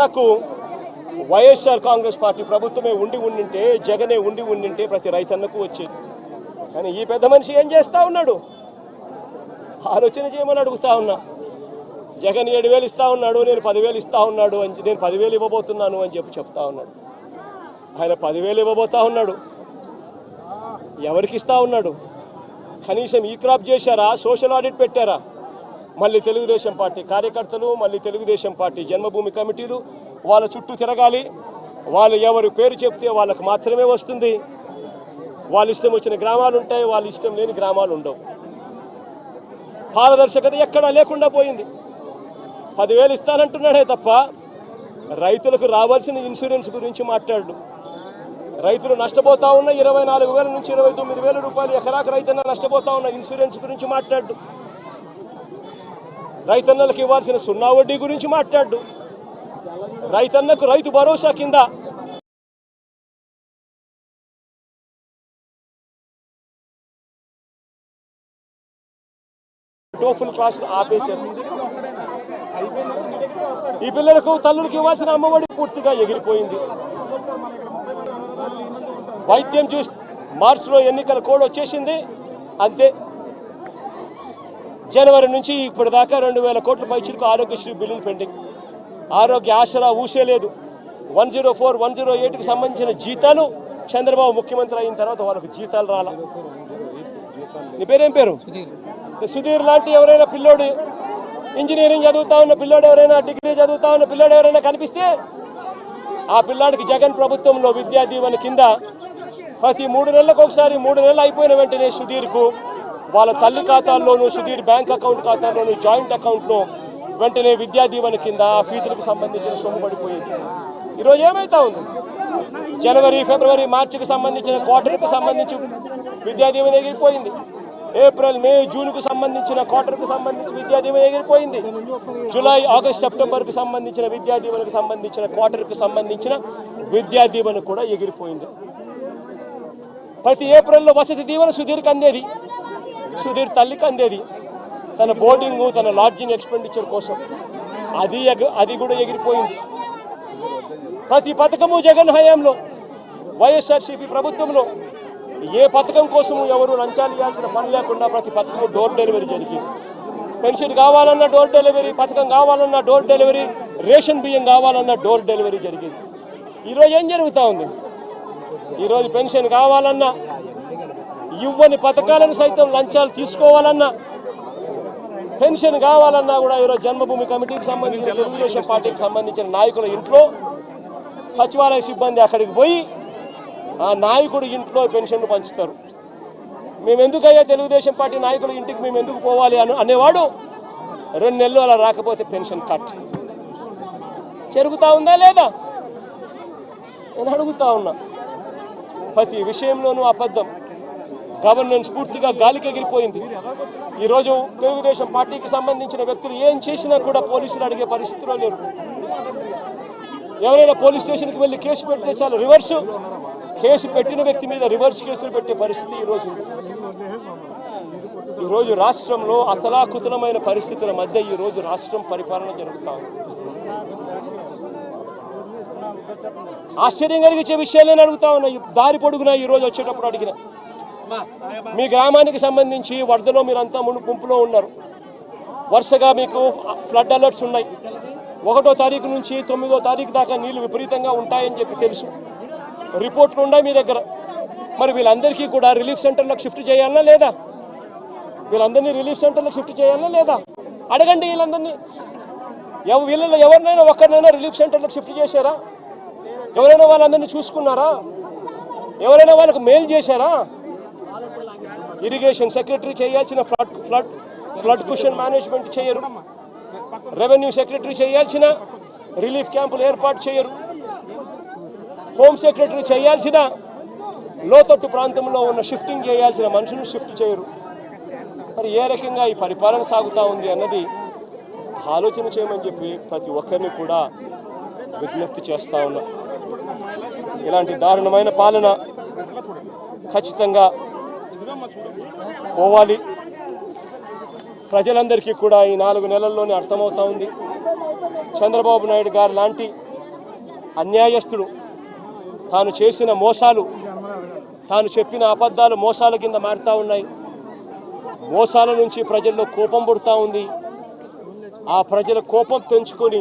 నాకు వైఎస్ఆర్ కాంగ్రెస్ పార్టీ ప్రభుత్వమే ఉండి ఉండింటే జగనే ఉండి ఉండింటే ప్రతి రైతన్నకు వచ్చేది. కానీ ఈ పెద్ద మనిషి ఏం చేస్తా ఉన్నాడు? ఆలోచన చేయమని అడుగుతా ఉన్నా. జగన్ ఏడు వేలు ఇస్తా ఉన్నాడు నేను పదివేలు ఇస్తా ఉన్నాడు అని నేను పదివేలు ఇవ్వబోతున్నాను అని చెప్పి చెప్తా ఉన్నాడు. ఆయన పదివేలు ఇవ్వబోతా ఉన్నాడు. ఎవరికి ఇస్తా ఉన్నాడు? కనీసం ఈ క్రాప్ చేశారా? సోషల్ ఆడిట్ పెట్టారా? మళ్ళీ తెలుగుదేశం పార్టీ కార్యకర్తలు మళ్ళీ తెలుగుదేశం పార్టీ జన్మభూమి కమిటీలు వాళ్ళ చుట్టూ తిరగాలి. వాళ్ళు ఎవరు పేరు చెప్తే వాళ్ళకి మాత్రమే వస్తుంది. వాళ్ళ ఇష్టం వచ్చిన గ్రామాలు ఉంటాయి వాళ్ళ ఇష్టం లేని గ్రామాలు ఉండవు. పారదర్శకత ఎక్కడా లేకుండా పోయింది. పదివేలు ఇస్తానంటున్నాడే తప్ప రైతులకు రావాల్సిన ఇన్సూరెన్స్ గురించి మాట్లాడు. రైతులు నష్టపోతా ఉన్న ఇరవై నాలుగు వేల నుంచి ఇరవై తొమ్మిది వేల రూపాయలు ఎకరాకు రైతన్న నష్టపోతా ఉన్న ఇన్సూరెన్స్ గురించి మాట్లాడు. రైతన్నలకు ఇవ్వాల్సిన సున్నా వడ్డీ గురించి మాట్లాడు. రైతన్నకు రైతు భరోసా కింద. టోఫుల్ క్లాసులు ఆపేశారు. ఈ పిల్లలకు తల్లులకు ఇవ్వాల్సిన అమ్మఒడి పూర్తిగా ఎగిరిపోయింది. వైద్యం చూసి మార్చిలో ఎన్నికల కోడ్ వచ్చేసింది. అంతే. జనవరి నుంచి ఇప్పటిదాకా రెండు వేల కోట్ల పైచులకు ఆరోగ్యశ్రీ బిల్లులు పెండింగ్. ఆరోగ్య ఆసరా ఊసే లేదు. One zero four one zero ఎయిట్కి సంబంధించిన జీతాలు చంద్రబాబు ముఖ్యమంత్రి అయిన తర్వాత వాళ్ళకు జీతాలు రాలా. నీ పేరేం పేరు? సుధీర్. లాంటి ఎవరైనా పిల్లోడు ఇంజనీరింగ్ చదువుతా ఉన్న పిల్లోడు ఎవరైనా డిగ్రీ చదువుతా ఉన్న పిల్లోడు ఎవరైనా కనిపిస్తే ఆ పిల్లాడికి జగన్ ప్రభుత్వంలో విద్యా దీవెన కింద ప్రతి మూడు నెలలకు ఒకసారి మూడు నెలలు అయిపోయిన వెంటనే సుధీర్కు వాళ్ళ తల్లి ఖాతాల్లోనూ సుధీర్ బ్యాంక్ అకౌంట్ ఖాతాల్లోనూ జాయింట్ అకౌంట్లో వెంటనే విద్యా దీవెన కింద ఫీజులకు సంబంధించిన సొమ్ము పడిపోయింది. ఈరోజు ఏమైతా ఉంది? జనవరి ఫిబ్రవరి మార్చికి సంబంధించిన క్వార్టర్కి సంబంధించి విద్యా దీవెన ఎగిరిపోయింది. ఏప్రిల్ మే జూన్కు సంబంధించిన క్వార్టర్కి సంబంధించి విద్యా దీవెన ఎగిరిపోయింది. జూలై ఆగస్ట్ సెప్టెంబర్కి సంబంధించిన విద్యా దీవెనకు సంబంధించిన క్వార్టర్కి సంబంధించిన విద్యా దీవెన కూడా ఎగిరిపోయింది. ప్రతి ఏప్రిల్లో వసతి దీవెన సుధీర్కి అందేది. సుధీర్ తల్లికి అందేది తన బోర్డింగ్ తన లాడ్జింగ్ ఎక్స్పెండిచర్ కోసం. అది అది కూడా ఎగిరిపోయింది. ప్రతి పథకము జగన్ హయాంలో వైఎస్ఆర్సీపీ ప్రభుత్వంలో. ఏ పథకం కోసము ఎవరు లంచాలు ఇవ్వాల్సిన పని లేకుండా ప్రతి పథకము డోర్ డెలివరీ జరిగింది. పెన్షన్ కావాలన్నా డోర్ డెలివరీ పథకం కావాలన్నా డోర్ డెలివరీ రేషన్ బియ్యం కావాలన్నా డోర్ డెలివరీ జరిగింది. ఈరోజు ఏం జరుగుతూ ఉంది? ఈరోజు పెన్షన్ కావాలన్నా ఇవ్వని పథకాలను సైతం లంచాలు తీసుకోవాలన్నా పెన్షన్ కావాలన్నా కూడా ఈరోజు జన్మభూమి కమిటీకి సంబంధించిన తెలుగుదేశం పార్టీకి సంబంధించిన నాయకుల ఇంట్లో సచివాలయ సిబ్బంది అక్కడికి పోయి ఆ నాయకుడు ఇంట్లో పెన్షన్ను పంచుతారు. మేము ఎందుకయ్యా తెలుగుదేశం పార్టీ నాయకుల ఇంటికి మేము ఎందుకు పోవాలి అని అనేవాడు రెండు నెలలు అలా రాకపోతే పెన్షన్ కట్. జరుగుతూ ఉందా లేదా? నేను అడుగుతా ఉన్నా. ప్రతి విషయంలోనూ అబద్ధం. గవర్నెన్స్ పూర్తిగా గాలికి ఎగిరిపోయింది. ఈరోజు తెలుగుదేశం పార్టీకి సంబంధించిన వ్యక్తులు ఏం చేసినా కూడా పోలీసులు అడిగే పరిస్థితిలో లేరు. ఎవరైనా పోలీస్ స్టేషన్కి వెళ్ళి కేసు పెడితే చాలు రివర్స్. కేసు పెట్టిన వ్యక్తి మీద రివర్స్ కేసులు పెట్టే పరిస్థితి ఈరోజు ఈరోజు రాష్ట్రంలో అతలాకుతలమైన పరిస్థితుల మధ్య ఈరోజు రాష్ట్రం పరిపాలన జరుగుతా ఉంది. ఆశ్చర్యం కలిగించే విషయాలు నేను అడుగుతా ఉన్నా. ఈ దారి పొడుగునా ఈరోజు వచ్చేటప్పుడు అడిగిన? మీ గ్రామానికి సంబంధించి వరదలో మీరంతా మును గుంపులో ఉన్నారు. వరుసగా మీకు ఫ్లడ్ అలర్ట్స్ ఉన్నాయి. ఒకటో తారీఖు నుంచి తొమ్మిదో తారీఖు దాకా నీళ్ళు విపరీతంగా ఉంటాయని చెప్పి తెలుసు. రిపోర్ట్లు ఉన్నాయి మీ దగ్గర. మరి వీళ్ళందరికీ కూడా రిలీఫ్ సెంటర్లకు షిఫ్ట్ చేయాలనా లేదా? వీళ్ళందరినీ రిలీఫ్ సెంటర్లకు షిఫ్ట్ చేయాలనా లేదా? అడగండి వీళ్ళందరినీ. ఎవ వీళ్ళలో ఎవరినైనా ఒక్కరినైనా రిలీఫ్ సెంటర్లకు షిఫ్ట్ చేశారా? ఎవరైనా వాళ్ళందరినీ చూసుకున్నారా? ఎవరైనా వాళ్ళకు మెయిల్ చేశారా? ఇరిగేషన్ సెక్రటరీ చేయాల్సిన flood flood flood cushion management చేయరు. రెవెన్యూ సెక్రటరీ చేయాల్సిన రిలీఫ్ క్యాంపులు ఏర్పాటు చేయరు. హోమ్ సెక్రటరీ చేయాల్సిన లోతట్టు ప్రాంతంలో ఉన్న షిఫ్టింగ్ చేయాల్సిన మనుషులు షిఫ్ట్ చేయరు. మరి ఏ రకంగా ఈ పరిపాలన సాగుతూ ఉంది అన్నది ఆలోచన చేయమని చెప్పి ప్రతి ఒక్కరిని కూడా విజ్ఞప్తి చేస్తూ ఉన్నా. ఇలాంటి దారుణమైన పాలన ఖచ్చితంగా పోవాలి. ప్రజలందరికీ కూడా ఈ నాలుగు నెలల్లోనే అర్థమవుతా ఉంది. చంద్రబాబు నాయుడు గారు లాంటి అన్యాయస్తుడు తాను చేసిన మోసాలు తాను చెప్పిన అబద్ధాలు మోసాల కింద మారుతూ ఉన్నాయి. మోసాల నుంచి ప్రజల్లో కోపం పుడుతూ ఉంది. ఆ ప్రజల కోపం పెంచుకొని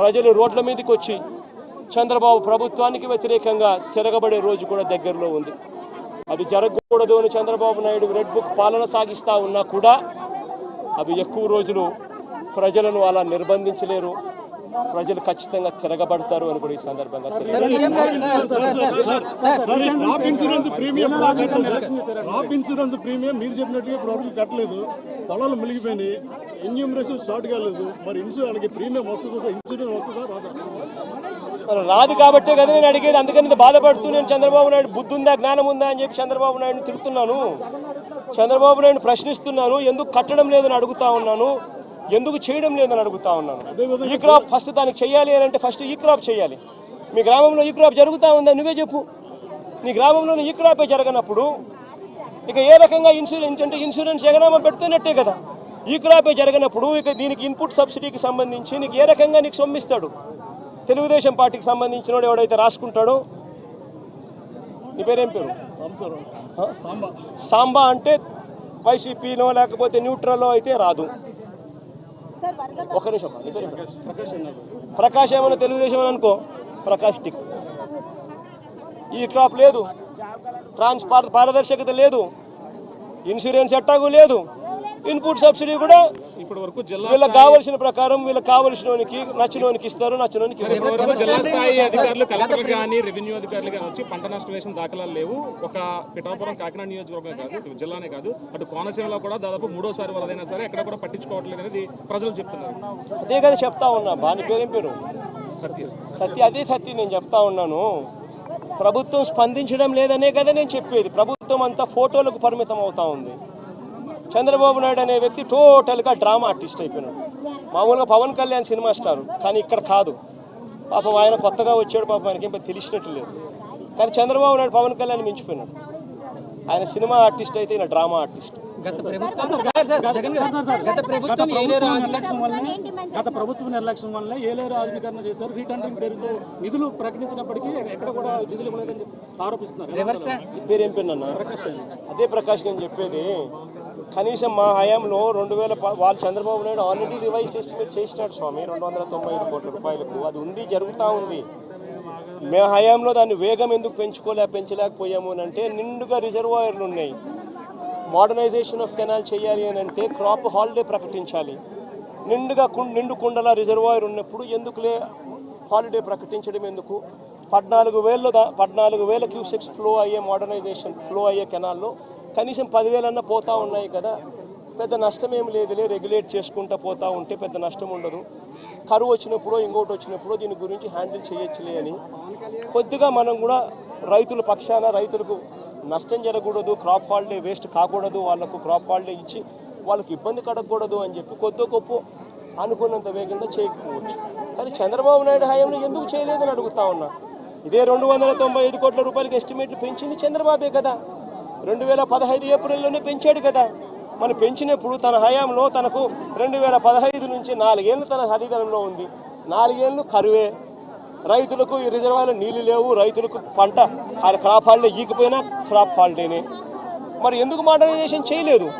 ప్రజలు రోడ్ల మీదకి వచ్చి చంద్రబాబు ప్రభుత్వానికి వ్యతిరేకంగా తిరగబడే రోజు కూడా దగ్గరలో ఉంది. అది జరగకూడదు అని చంద్రబాబు నాయుడు రెడ్ బుక్ పాలన సాగిస్తూ ఉన్నా కూడా అవి ఎక్కువ రోజులు ప్రజలను అలా నిర్బంధించలేరు ప్రజలు ఖచ్చితంగా తిరగబడతారు అని కూడా ఈ సందర్భంగా. క్రాప్ ఇన్సూరెన్స్ ప్రీమియం మీరు చెప్పినట్టుగా ఇప్పుడు వరకు కట్టలేదు పొలాలు మిలిగిపోయినాయి ఎన్యూమరేషన్ స్టార్ట్ కాలేదు మరి ఇన్సూరెన్స్ ప్రీమియం వస్తుందా సార్ ఇన్సూరెన్స్ వస్తుందా రాదా రాదు కాబట్టే కదా నేను అడిగేది. అందుకని బాధపడుతూ నేను చంద్రబాబు నాయుడు బుద్ధి ఉందా జ్ఞానం ఉందా అని చెప్పి చంద్రబాబు నాయుడుని తిడుతున్నాను. చంద్రబాబు నాయుడు ప్రశ్నిస్తున్నాను. ఎందుకు కట్టడం లేదని అడుగుతా ఉన్నాను. ఎందుకు చేయడం లేదని అడుగుతా ఉన్నాను. ఈ క్రాప్ ఫస్ట్ దానికి చేయాలి అని అంటే ఫస్ట్ ఈ క్రాప్ చేయాలి. మీ గ్రామంలో ఈ క్రాప్ జరుగుతూ ఉందా? నువ్వే చెప్పు. నీ గ్రామంలోని ఈ క్రాపే జరగనప్పుడు ఇక ఏ రకంగా ఇన్సూరెన్స్ అంటే ఇన్సూరెన్స్ ఎగనామా పెడుతున్నట్టే కదా. ఈ క్రాపే జరగనప్పుడు ఇక దీనికి ఇన్పుట్ సబ్సిడీకి సంబంధించి నీకు ఏ రకంగా నీకు సొమ్మిస్తాడు? తెలుగుదేశం పార్టీకి సంబంధించిన వాడు ఎవడైతే రాసుకుంటాడో? నీ పేరేం పేరు? సాంబా. సాంబా అంటే వైసీపీనో లేకపోతే న్యూట్రల్లో అయితే రాదు. ఒక నిమిషం? ప్రకాష్ ఏమన్నా తెలుగుదేశం అని అనుకో? ప్రకాష్ టిక్. ఈ క్రాప్ లేదు. ట్రాన్స్ పార- పారదర్శకత లేదు. ఇన్సూరెన్స్ ఎట్టాగు లేదు. ఇన్పుట్ సబ్సిడీ కూడా ఇప్పటి వరకు జిల్లా వీళ్ళకి కావలసిన ప్రకారం వీళ్ళకి కావలసినోనికి నచ్చినోనికి ఇస్తారు నచ్చినోనికి జిల్లా స్థాయి అధికారులు కలెక్టర్ కానీ రెవెన్యూ అధికారులు కానీ వచ్చి పంట నష్టం వేసిన దాఖలాలు లేవు. ఒక పిఠాపురం కాకినాడ నియోజకవర్గం కాదు జిల్లానే కాదు. అటు కోనసీమలో కూడా దాదాపు మూడోసారి వరదైనా సరే ఎక్కడ కూడా పట్టించుకోవట్లేదు అనేది ప్రజలు చెప్తున్నారు. అదే కదా చెప్తా ఉన్నా బాని పేరేం పేరు? సత్యం. సత్య అదే సత్య నేను చెప్తా ఉన్నాను. ప్రభుత్వం స్పందించడం లేదనే కదా నేను చెప్పేది. ప్రభుత్వం అంతా ఫోటోలకు పరిమితం అవుతా ఉంది. చంద్రబాబు నాయుడు అనే వ్యక్తి టోటల్గా డ్రామా ఆర్టిస్ట్ అయిపోయినాడు. మామూలుగా పవన్ కళ్యాణ్ సినిమా స్టార్ కానీ ఇక్కడ కాదు. పాపం ఆయన కొత్తగా వచ్చాడు పాపం ఆయనకి ఏం పెద్ద తెలిసినట్టు లేదు. కానీ చంద్రబాబు నాయుడు పవన్ కళ్యాణ్ మించిపోయినాడు. ఆయన సినిమా ఆర్టిస్ట్ అయితే ఈయన డ్రామా ఆర్టిస్ట్. గత ప్రభుత్వం సార్, సార్, జగన్ గారు, గత ప్రభుత్వం ఏలేరు నిర్లక్ష్యం వల్ల గత ప్రభుత్వ నిర్లక్ష్యం వల్ల ఏలేరు ఆధునీకరణ చేశారు. రీటెండరింగ్ పేరుతో నిధులు ప్రకటించినప్పటికీ ఎక్కడ కూడా నిధులు ఇవ్వలేదని ఆరోపిస్తున్నారు. పేరు ఏం పేరు నాన్న? అదే ప్రకాష్ నేను చెప్పేది. కనీసం మా హయాంలో రెండు వేల వాళ్ళు Chandrababu Naidu already revise estimate చేసినాడు స్వామి. రెండు వందల తొంభై ఐదు కోట్ల రూపాయలకు. అది ఉంది జరుగుతూ ఉంది. మే హయాంలో దాన్ని వేగం ఎందుకు పెంచుకోలే పెంచలేకపోయాము అని అంటే నిండుగా రిజర్వాయర్లు ఉన్నాయి. మోడర్నైజేషన్ ఆఫ్ కెనాల్ చేయాలి అని అంటే క్రాప్ హాలిడే ప్రకటించాలి. నిండుగా కు- నిండు కుండల రిజర్వాయర్ ఉన్నప్పుడు ఎందుకులే హాలిడే ప్రకటించడం ఎందుకు? పద్నాలుగు వేల పద్నాలుగు వేల క్యూసెక్స్ ఫ్లో అయ్యే మోడర్నైజేషన్ ఫ్లో అయ్యే కెనాల్లో కనీసం పదివేలన్నా పోతా ఉన్నాయి కదా. పెద్ద నష్టం ఏం లేదులే రెగ్యులేట్ చేసుకుంటా పోతా ఉంటే పెద్ద నష్టం ఉండదు. కరువు వచ్చినప్పుడు ఇంకోటి వచ్చినప్పుడు దీని గురించి హ్యాండిల్ చేయొచ్చులే అని. కొద్దిగా మనం కూడా రైతుల పక్షాన రైతులకు నష్టం జరగకూడదు క్రాప్ హాలిడే వేస్ట్ కాకూడదు వాళ్ళకు క్రాప్ హాలిడే ఇచ్చి వాళ్ళకి ఇబ్బంది కడగకూడదు అని చెప్పి కొద్ది గొప్ప అనుకున్నంత వేగంగా చేయకపోవచ్చు. కానీ చంద్రబాబు నాయుడు హయాంలో ఎందుకు చేయలేదని అడుగుతా ఉన్నా. ఇదే రెండు వందల తొంభై ఐదు కోట్ల రూపాయలకి ఎస్టిమేట్లు పెంచింది చంద్రబాబే కదా. రెండు వేల పదహైదు ఏప్రిల్లోనే పెంచాడు కదా. మనం పెంచినప్పుడు తన హయాంలో తనకు రెండు వేల పదహైదు నుంచి నాలుగేళ్ళు తన హరిదనంలో ఉంది. నాలుగేళ్ళు కరువే. రైతులకు ఈ రిజర్వాయర్లో నీళ్ళు లేవు. రైతులకు పంట ఆ క్రాప్ హాలిడే ఈకపోయినా క్రాప్ హాలిడేనే. మరి ఎందుకు మోడర్నైజేషన్ చేయలేదు?